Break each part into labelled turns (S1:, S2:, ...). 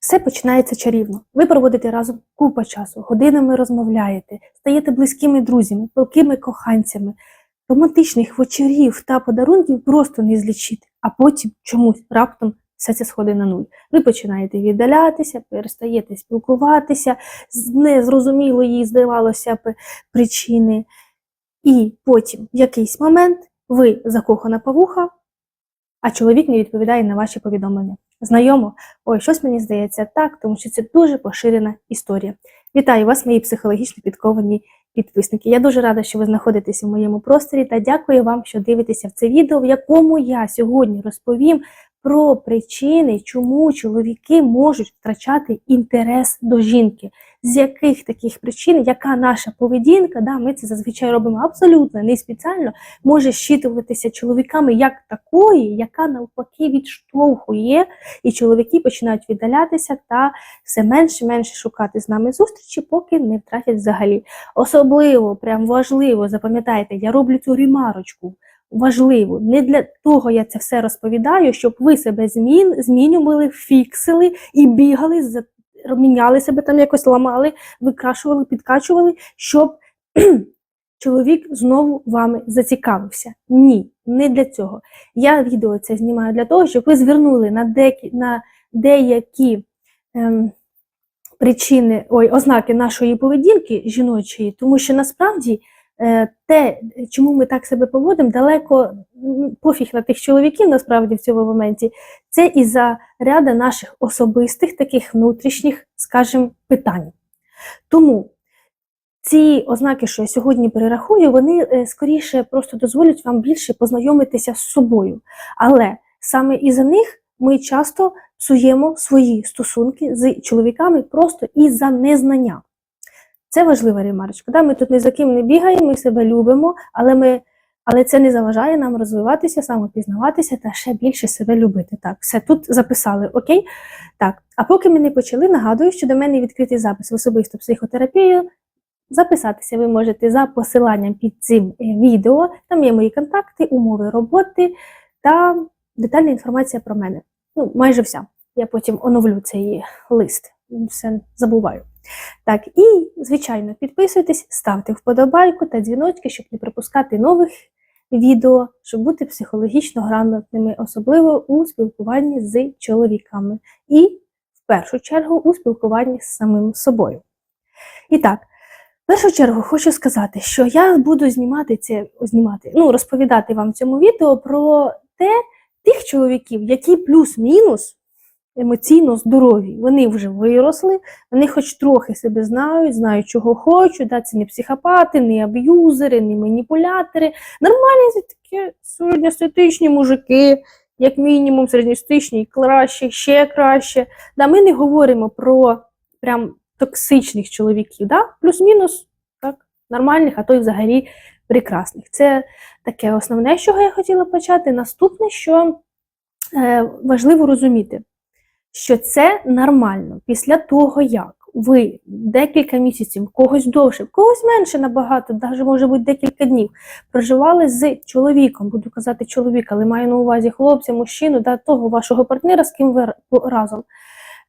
S1: Все починається чарівно. Ви проводите разом купа часу, годинами розмовляєте, стаєте близькими друзями, палкими коханцями. Романтичних вечорів та подарунків просто не злічити, а потім чомусь раптом все це сходить на нуль. Ви починаєте віддалятися, перестаєте спілкуватися з незрозумілої, здавалося б, причини. І потім в якийсь момент ви закохана павуха, а чоловік не відповідає на ваші повідомлення. Знайомо? Ой, щось мені здається так, тому що це дуже поширена історія. Вітаю вас, мої психологічно підковані підписники. Я дуже рада, що ви знаходитеся в моєму просторі та дякую вам, що дивитеся в це відео, в якому я сьогодні розповім про причини, чому чоловіки можуть втрачати інтерес до жінки. З яких таких причин, яка наша поведінка, да, ми це зазвичай робимо абсолютно не спеціально, може щитуватися чоловіками як такої, яка навпаки відштовхує, і чоловіки починають віддалятися та все менше менше шукати з нами зустрічі, поки не втратять взагалі. Особливо, прям важливо, запам'ятайте, я роблю цю ремарочку. Важливо, не для того я це все розповідаю, щоб ви себе змін, змінювали, фіксили і бігали, міняли себе там якось ламали, викрашували, підкачували, щоб чоловік знову вами зацікавився. Ні, не для цього. Я відео це знімаю для того, щоб ви звернули на, деякі, на деякі ем, причини, ой, ознаки нашої поведінки жіночої, тому що насправді те, чому ми так себе поводимо, далеко пофіг на тих чоловіків, насправді в цьому моменті, це із-за ряда наших особистих таких внутрішніх, скажімо, питань. Тому ці ознаки, що я сьогодні перерахую, вони е, скоріше просто дозволять вам більше познайомитися з собою. Але саме із-за них ми часто псуємо свої стосунки з чоловіками просто із-за незнання. Це важлива ремарочка. Да? Ми тут ні за ким не бігаємо, ми себе любимо, але, ми, але це не заважає нам розвиватися, самопізнаватися та ще більше себе любити. Так, все тут записали, окей? Так, а поки ми не почали, нагадую, що до мене відкритий запис в особисту психотерапію. Записатися ви можете за посиланням під цим е, відео. Там є мої контакти, умови роботи та детальна інформація про мене. Ну, майже вся. Я потім оновлю цей лист. Все забуваю. Так, і, звичайно, підписуйтесь, ставте вподобайку та дзвіночки, щоб не пропускати нових відео, щоб бути психологічно грамотними, особливо у спілкуванні з чоловіками. І, в першу чергу, у спілкуванні з самим собою. І так, в першу чергу хочу сказати, що я буду знімати це, знімати, ну, розповідати вам в цьому відео про те, тих чоловіків, які плюс-мінус емоційно здорові. Вони вже виросли, вони хоч трохи себе знають, знають, чого хочуть. Да? Це не психопати, не аб'юзери, не маніпулятори. Нормальні такі середньостатичні мужики, як мінімум, середньостатичні, краще, ще краще. Да? Ми не говоримо про прям токсичних чоловіків, да? плюс-мінус так, нормальних, а то й взагалі прекрасних. Це таке основне, з чого я хотіла почати. Наступне, що е, важливо розуміти, що це нормально. Після того, як? Ви декілька місяців, когось довше, когось менше набагато, навіть може бути декілька днів, проживали з чоловіком, буду казати чоловік, але маю на увазі хлопця, мужчину, да, того вашого партнера, з ким ви разом.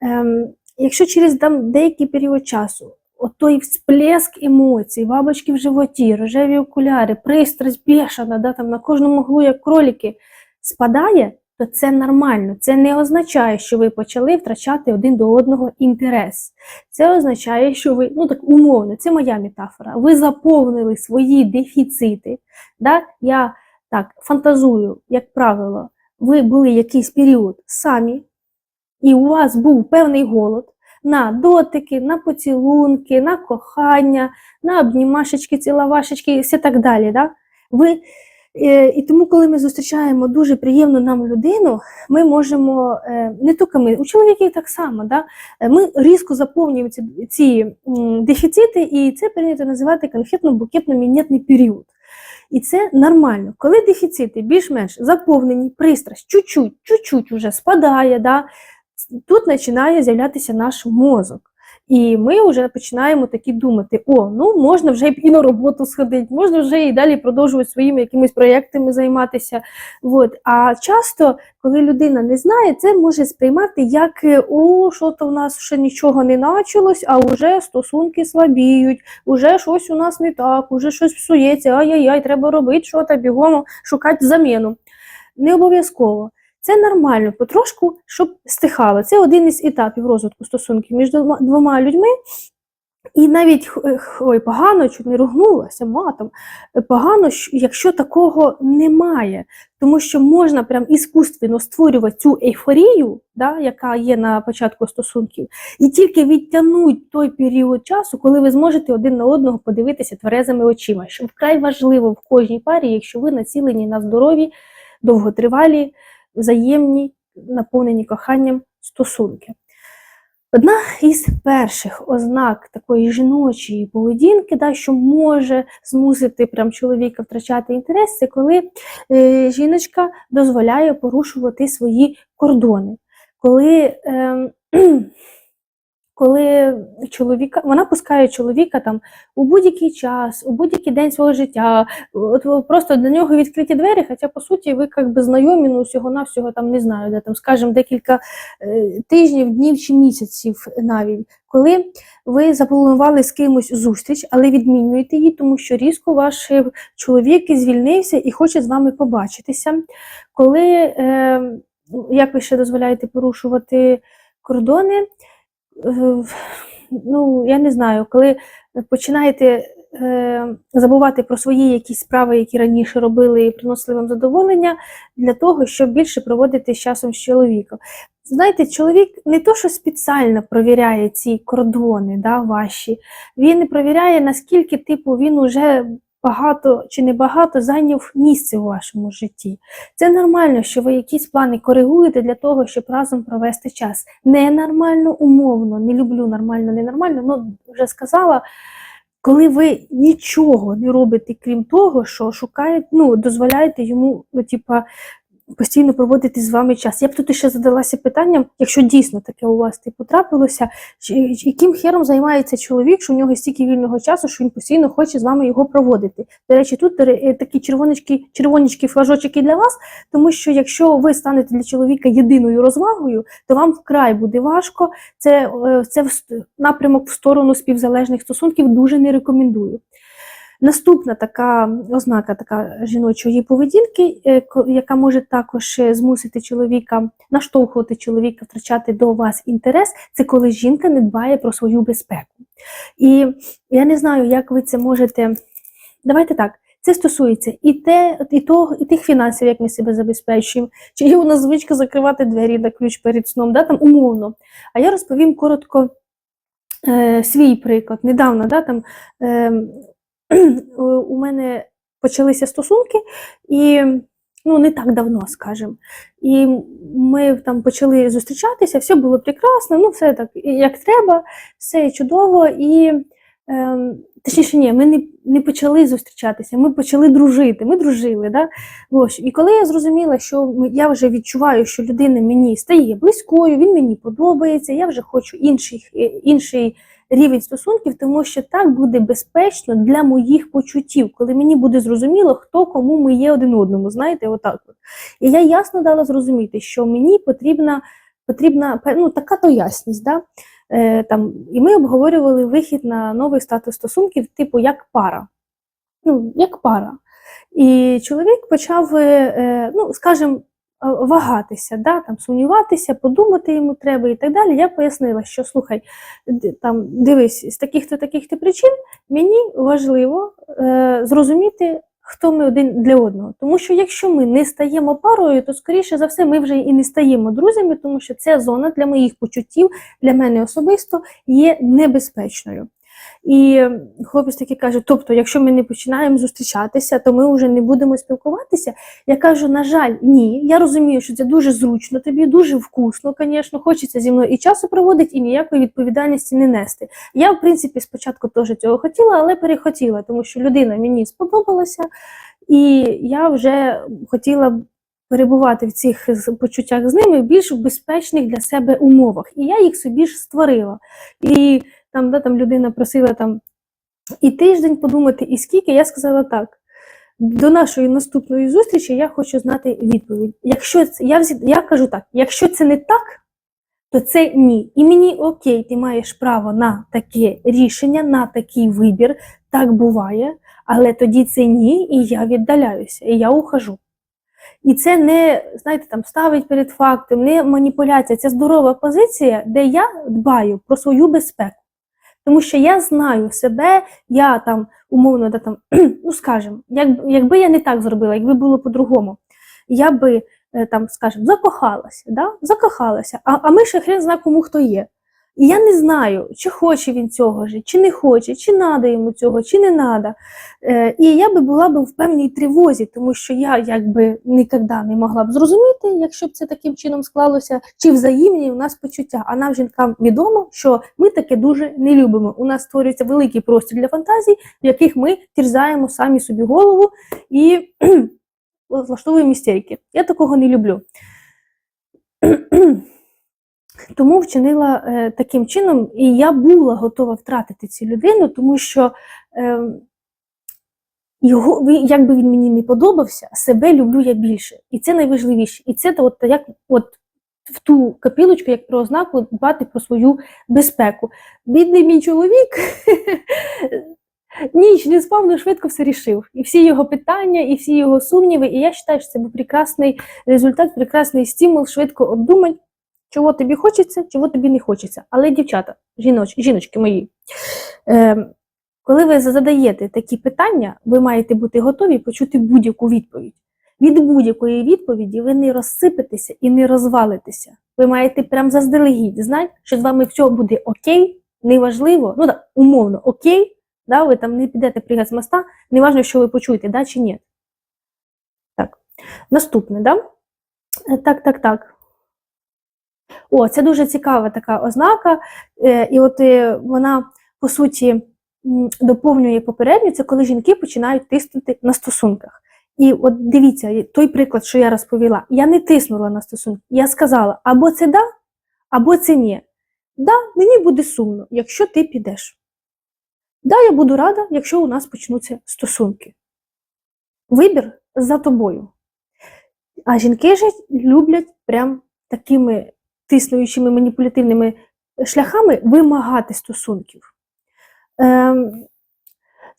S1: Ем, якщо через там, деякий період часу от той всплеск емоцій, бабочки в животі, рожеві окуляри, пристрасть бешена, да, там на кожному углу, як кролики, спадає, то це нормально. Це не означає, що ви почали втрачати один до одного інтерес. Це означає, що ви, ну так умовно, це моя метафора, ви заповнили свої дефіцити. Да? Я так фантазую, як правило, ви були якийсь період самі, і у вас був певний голод на дотики, на поцілунки, на кохання, на обнімашечки, ціловашечки і все так далі. Да? Ви, і тому, коли ми зустрічаємо дуже приємну нам людину, ми можемо, е, не тільки ми, у чоловіків так само, да? е, ми різко заповнюємо ці, ці дефіцити, і це прийнято називати конфетно-букетно-мінетний період. І це нормально. Коли дефіцити більш-менш заповнені, пристрасть чуть-чуть, чуть-чуть вже спадає, да? тут починає з'являтися наш мозок. І ми вже починаємо такі думати: о, ну можна вже і на роботу сходити, можна вже і далі продовжувати своїми якимись проєктами займатися. От. А часто, коли людина не знає, це може сприймати як е, о, що то в нас ще нічого не началось, а вже стосунки слабіють, уже щось у нас не так, уже щось псується, ай-яй-яй, треба робити що то бігом, шукати заміну. Не обов'язково. Це нормально, потрошку, щоб стихало. Це один із етапів розвитку стосунків між двома, людьми. І навіть х- ой, погано, чуть не ругнулася матом. е, Погано, якщо такого немає, тому що можна прям іскусственно створювати цю ейфорію, да, яка є на початку стосунків, і тільки відтягнуть той період часу, коли ви зможете один на одного подивитися тверезими очима. Що вкрай важливо в кожній парі, якщо ви націлені на здорові, довготривалі, взаємні, наповнені коханням стосунки. Одна із перших ознак такої жіночої поведінки, да, що може змусити прям чоловіка втрачати інтерес, це коли е, жіночка дозволяє порушувати свої кордони. Коли, е, коли чоловіка, вона пускає чоловіка там у будь-який час, у будь-який день свого життя, от просто для нього відкриті двері, хоча по суті ви як би знайомі, ну всього-навсього там не знаю, де там, скажімо, декілька е, тижнів, днів чи місяців навіть, коли ви запланували з кимось зустріч, але відмінюєте її, тому що різко ваш чоловік звільнився і хоче з вами побачитися. Коли, е, як ви ще дозволяєте порушувати кордони, ну, я не знаю, коли починаєте е, забувати про свої якісь справи, які раніше робили і приносили вам задоволення, для того, щоб більше проводити з часом з чоловіком. Знаєте, чоловік не то, що спеціально провіряє ці кордони да, ваші, він провіряє, наскільки типу, він уже багато чи не багато зайняв місце у вашому житті. Це нормально, що ви якісь плани коригуєте для того, щоб разом провести час. Ненормально, умовно, не люблю нормально, ненормально, ну вже сказала. Коли ви нічого не робите, крім того, що шукаєте, ну, дозволяєте йому, ну, типа, постійно проводити з вами час. Я б тут ще задалася питанням, якщо дійсно таке у вас типу трапилося, яким хером займається чоловік, що у нього стільки вільного часу, що він постійно хоче з вами його проводити. До речі, тут е, такі червонички, червонички флажочки для вас, тому що якщо ви станете для чоловіка єдиною розвагою, то вам вкрай буде важко. Це, е, це в напрямок в сторону співзалежних стосунків дуже не рекомендую. Наступна така ознака така жіночої поведінки, е, яка може також е, змусити чоловіка, наштовхувати чоловіка втрачати до вас інтерес, це коли жінка не дбає про свою безпеку. І я не знаю, як ви це можете. Давайте так. Це стосується і те, і того, і тих фінансів, як ми себе забезпечуємо, чи є у нас звичка закривати двері на ключ перед сном, да, там умовно. А я розповім коротко е, свій приклад. Недавно, да, там, е, у мене почалися стосунки, і ну, не так давно, скажімо. І ми там почали зустрічатися, все було прекрасно, ну, все так, як треба, все чудово. І ем, точніше, ні, ми не, не почали зустрічатися, ми почали дружити. Ми дружили. Да? Ось. І коли я зрозуміла, що я вже відчуваю, що людина мені стає близькою, він мені подобається, я вже хочу інший, е, інший рівень стосунків, тому що так буде безпечно для моїх почуттів, коли мені буде зрозуміло, хто кому ми є один одному. Знаєте, отак. От. І я ясно дала зрозуміти, що мені потрібна, потрібна ну, така то ясність. Да? Е, там, і ми обговорювали вихід на новий статус стосунків, типу як пара. Ну, як пара. І чоловік почав, е, е, ну, скажімо, вагатися, да, там, сумніватися, подумати йому треба і так далі. Я пояснила, що слухай, там, дивись, з таких-то таких-то причин мені важливо е, зрозуміти, хто ми один для одного. Тому що якщо ми не стаємо парою, то скоріше за все ми вже і не стаємо друзями, тому що ця зона для моїх почуттів, для мене особисто є небезпечною. І хлопець такий каже: тобто, якщо ми не починаємо зустрічатися, то ми вже не будемо спілкуватися. Я кажу, на жаль, ні. Я розумію, що це дуже зручно, тобі дуже вкусно, звісно, хочеться зі мною і часу проводити, і ніякої відповідальності не нести. Я, в принципі, спочатку теж цього хотіла, але перехотіла, тому що людина мені сподобалася, і я вже хотіла перебувати в цих почуттях з ними в більш безпечних для себе умовах. І я їх собі ж створила. І там, да, там людина просила там і тиждень подумати, і скільки, я сказала так. До нашої наступної зустрічі я хочу знати відповідь. Якщо це, я, взі- я кажу так, якщо це не так, то це ні. І мені окей, ти маєш право на таке рішення, на такий вибір. Так буває, але тоді це ні, і я віддаляюся, і я ухожу. І це не, знаєте, там ставить перед фактом, не маніпуляція, це здорова позиція, де я дбаю про свою безпеку. Тому що я знаю себе, я там умовно, да, там, ну скажімо, як, якби я не так зробила, якби було по-другому, я би е, там, скажімо, закохалася, да? закохалася, а, а ми ще хрен зна кому хто є. І я не знаю, чи хоче він цього ж, чи не хоче, чи надо йому цього, чи не надо. Е, і я би була б в певній тривозі, тому що я якби ніколи не могла б зрозуміти, якщо б це таким чином склалося, чи взаємні у нас почуття. А нам, жінкам, відомо, що ми таке дуже не любимо. У нас створюється великий простір для фантазій, в яких ми терзаємо самі собі голову і влаштовуємо істерики. Я такого не люблю. Тому вчинила е, таким чином, і я була готова втратити цю людину, тому що е, його, як би він мені не подобався, себе люблю я більше. І це найважливіше. І це от, як от в ту капілочку, як про ознаку, дбати про свою безпеку. Бідний мій чоловік ніч не спав, але швидко все рішив. І всі його питання, і всі його сумніви. І я вважаю, що це був прекрасний результат, прекрасний стимул швидко обдумати, чого тобі хочеться, чого тобі не хочеться. Але, дівчата, жіноч, жіночки мої, е, коли ви задаєте такі питання, ви маєте бути готові почути будь-яку відповідь. Від будь-якої відповіді ви не розсипетеся і не розвалитеся. Ви маєте прям заздалегідь знати, що з вами все буде окей, неважливо, ну так, умовно, окей, да, ви там не підете пригати з моста, неважно, що ви почуєте, да чи ні. Так, наступне, да? Е, Так, так, так. О, це дуже цікава така ознака, е, і от е, вона, по суті, доповнює попередню, це коли жінки починають тиснути на стосунках. І от дивіться, той приклад, що я розповіла, я не тиснула на стосунки. Я сказала, або це да, або це ні. Да, мені буде сумно, якщо ти підеш. Да, я буду рада, якщо у нас почнуться стосунки. Вибір за тобою. А жінки ж люблять прям такими тиснуючими маніпулятивними шляхами вимагати стосунків. Ем,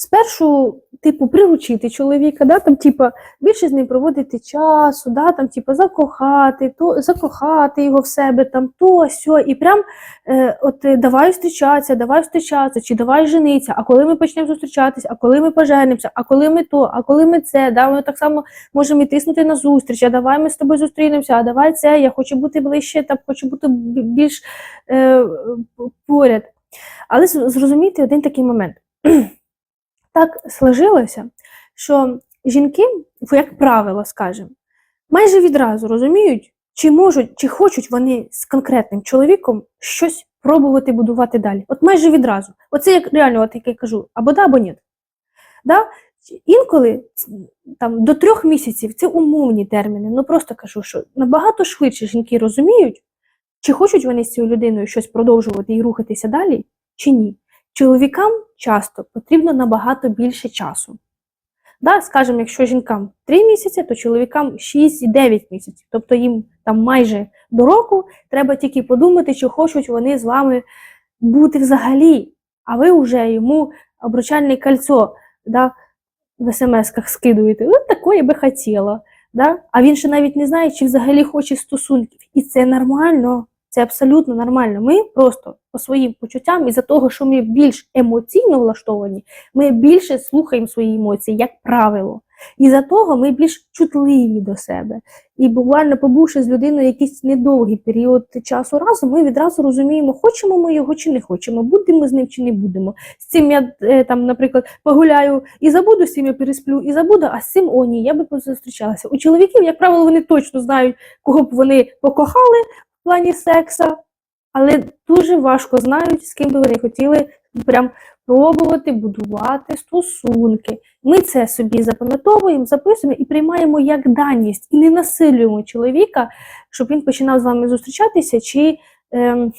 S1: спершу, типу, приручити чоловіка, да, там, типу, більше з ним проводити часу, да, там, типу, закохати, то, закохати його в себе, там, то, сьо, і прям е, от, е, давай зустрічатися, давай зустрічатися, чи давай жениться, а коли ми почнемо зустрічатися, а коли ми поженимося, а коли ми то, а коли ми це, да, ми так само можемо і тиснути на зустріч, а давай ми з тобою зустрінемося, а давай це, я хочу бути ближче, там, хочу бути більш е, поряд. Але з- зрозумійте один такий момент. Так сложилося, що жінки, як правило, скажімо, майже відразу розуміють, чи можуть, чи хочуть вони з конкретним чоловіком щось пробувати будувати далі. От майже відразу. Оце як реально, от як я кажу, або да, або ні. Да? Інколи там, до трьох місяців це умовні терміни. Ну просто кажу, що набагато швидше жінки розуміють, чи хочуть вони з цією людиною щось продовжувати і рухатися далі, чи ні. Чоловікам часто потрібно набагато більше часу. Да, скажімо, якщо жінкам 3 місяці, то чоловікам 6-9 місяців. Тобто їм там майже до року треба тільки подумати, чи хочуть вони з вами бути взагалі, а ви вже йому обручальне кольцо да, в смс-ках скидуєте. Ну, такое би хотіла. Да? А він ще навіть не знає, чи взагалі хоче стосунків. І це нормально. Це абсолютно нормально. Ми просто по своїм почуттям, із-за того, що ми більш емоційно влаштовані, ми більше слухаємо свої емоції, як правило. І за того ми більш чутливі до себе. І буквально побувши з людиною якийсь недовгий період часу разом, ми відразу розуміємо, хочемо ми його чи не хочемо, будемо з ним чи не будемо. З цим я е, там, наприклад, погуляю і забуду, з цим я пересплю, і забуду, а з цим о ні, я би зустрічалася. У чоловіків, як правило, вони точно знають, кого б вони покохали в плані секса, але дуже важко знають, з ким би вони хотіли прям пробувати будувати стосунки. Ми це собі запам'ятовуємо, записуємо і приймаємо як даність, і не насилюємо чоловіка, щоб він починав з вами зустрічатися, чи ем,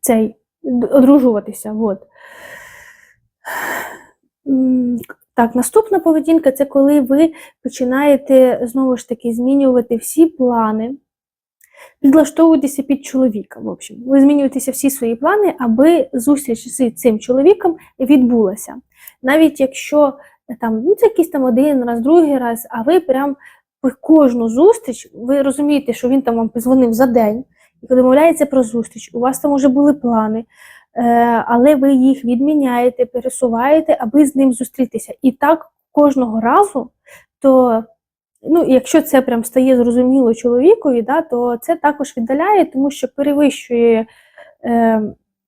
S1: цей одружуватися. От. Так, наступна поведінка це коли ви починаєте знову ж таки змінювати всі плани, підлаштовуєтеся під чоловіка. В общем, ви змінюєтеся всі свої плани, аби зустріч з цим чоловіком відбулася. Навіть якщо е, там ну, це якийсь там один раз, другий раз, а ви прям кожну зустріч, ви розумієте, що він там вам позвонив за день і домовляється про зустріч, у вас там вже були плани, е, але ви їх відміняєте, пересуваєте, аби з ним зустрітися. І так кожного разу, то ну, якщо це прям стає зрозуміло чоловікові, да, то це також віддаляє, тому що перевищує е,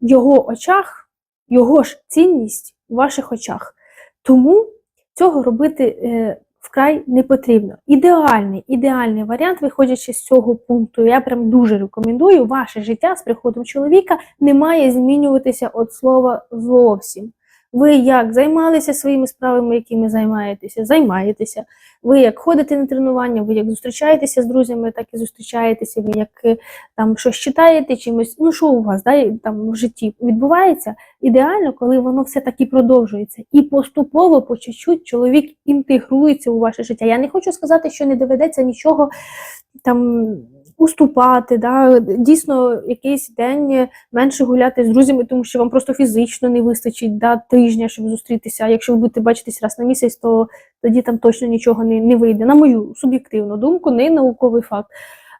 S1: його очах, його ж цінність у ваших очах. Тому цього робити е, вкрай не потрібно. Ідеальний, ідеальний варіант, виходячи з цього пункту, я прям дуже рекомендую, ваше життя з приходом чоловіка не має змінюватися від слова зовсім. Ви як займалися своїми справами, якими займаєтеся, займаєтеся. Ви як ходите на тренування, ви як зустрічаєтеся з друзями, так і зустрічаєтеся, ви як е, там щось читаєте, чимось, ну що у вас да, там в житті відбувається. Ідеально, коли воно все таки продовжується. І поступово, по чуть-чуть, чоловік інтегрується у ваше життя. Я не хочу сказати, що не доведеться нічого там уступати, да, дійсно якийсь день менше гуляти з друзями, тому що вам просто фізично не вистачить да, тижня, щоб зустрітися. А якщо ви будете бачитись раз на місяць, то тоді там точно нічого не, не вийде. На мою суб'єктивну думку, не науковий факт.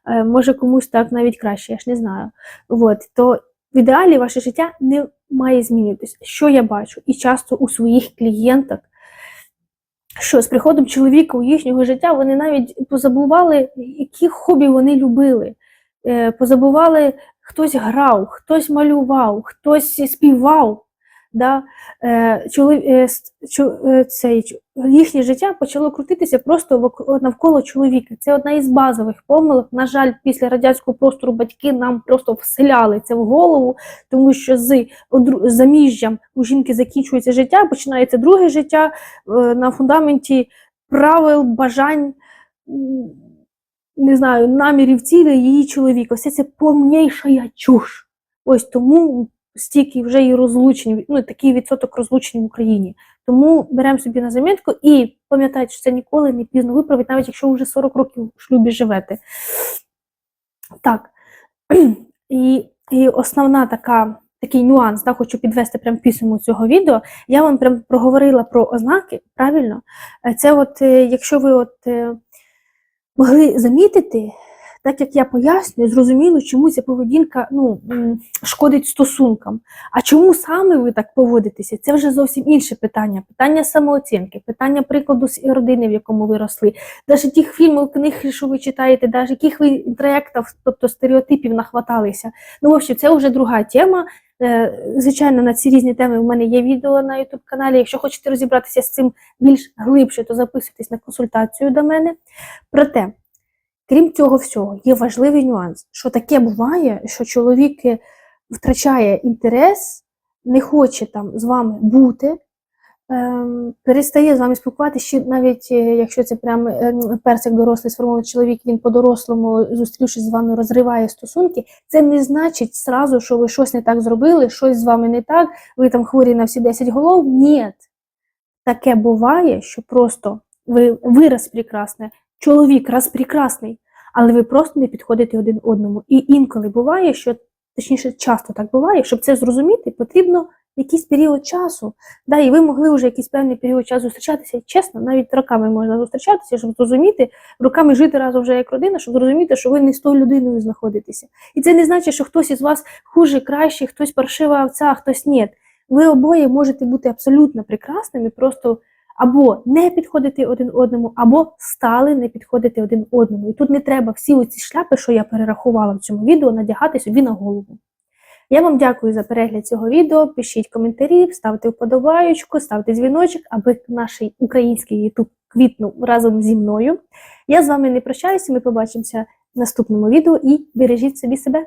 S1: Е, може комусь так навіть краще, я ж не знаю. От, то в ідеалі ваше життя не має змінюватися. Що я бачу? І часто у своїх клієнток, що з приходом чоловіка у їхнього життя вони навіть позабували, які хобі вони любили. Е, Позабували, хтось грав, хтось малював, хтось співав. Да? Е, чолові- е, е, цей, їхнє життя почало крутитися просто навколо чоловіка. Це одна із базових помилок. На жаль, після радянського простору батьки нам просто вселяли це в голову, тому що з заміжжям у жінки закінчується життя, починається друге життя на фундаменті правил, бажань, не знаю, намірів цілей її чоловіка. Все це повніша чуш. Ось тому стільки вже і розлучень, ну такий відсоток розлучень в Україні. Тому беремо собі на замітку і пам'ятайте, що це ніколи не пізно виправити, навіть якщо вже 40 років в шлюбі живете. Так. І, і основна така. Такий нюанс, да, хочу підвести прям підсумок цього відео. Я вам прям проговорила про ознаки, правильно? Е, Це от, е, якщо ви от е, могли замітити, так як я пояснюю, зрозуміло, чому ця поведінка ну, шкодить стосункам. А чому саме ви так поводитеся? Це вже зовсім інше питання. Питання самооцінки, питання прикладу з родини, в якому ви росли, навіть тих фільмів, книг, що ви читаєте, навіть яких ви інтроєктів, тобто стереотипів нахваталися. Ну, в общем, це вже друга тема. Е, Звичайно, на ці різні теми в мене є відео на YouTube каналі. Якщо хочете розібратися з цим більш глибше, то записуйтесь на консультацію до мене. Проте, крім цього всього, є важливий нюанс, що таке буває, що чоловік е, втрачає інтерес, не хоче там з вами бути, ем, перестає з вами спілкуватися, ще навіть е, якщо це прям ем, персик дорослий сформований чоловік, він по-дорослому, зустрівшись з вами, розриває стосунки, це не значить сразу, що ви щось не так зробили, щось з вами не так, ви там хворі на всі 10 голов. Ні. Таке буває, що просто ви, ви раз прекрасне, чоловік раз прекрасний, але ви просто не підходите один одному. І інколи буває, що, точніше, часто так буває, щоб це зрозуміти, потрібно якийсь період часу. Да, і ви могли вже якийсь певний період часу зустрічатися. Чесно, навіть роками можна зустрічатися, щоб зрозуміти, роками жити разом вже як родина, щоб зрозуміти, що ви не з тою людиною знаходитеся. І це не значить, що хтось із вас хуже, краще, хтось паршива овця, а хтось ні. Ви обоє можете бути абсолютно прекрасними, просто або не підходити один одному, або стали не підходити один одному. І тут не треба всі оці шляпи, що я перерахувала в цьому відео, надягати собі на голову. Я вам дякую за перегляд цього відео. Пишіть коментарі, ставте вподобаючку, ставте дзвіночок, аби наш український YouTube квітнув разом зі мною. Я з вами не прощаюся, ми побачимося в наступному відео і бережіть собі себе.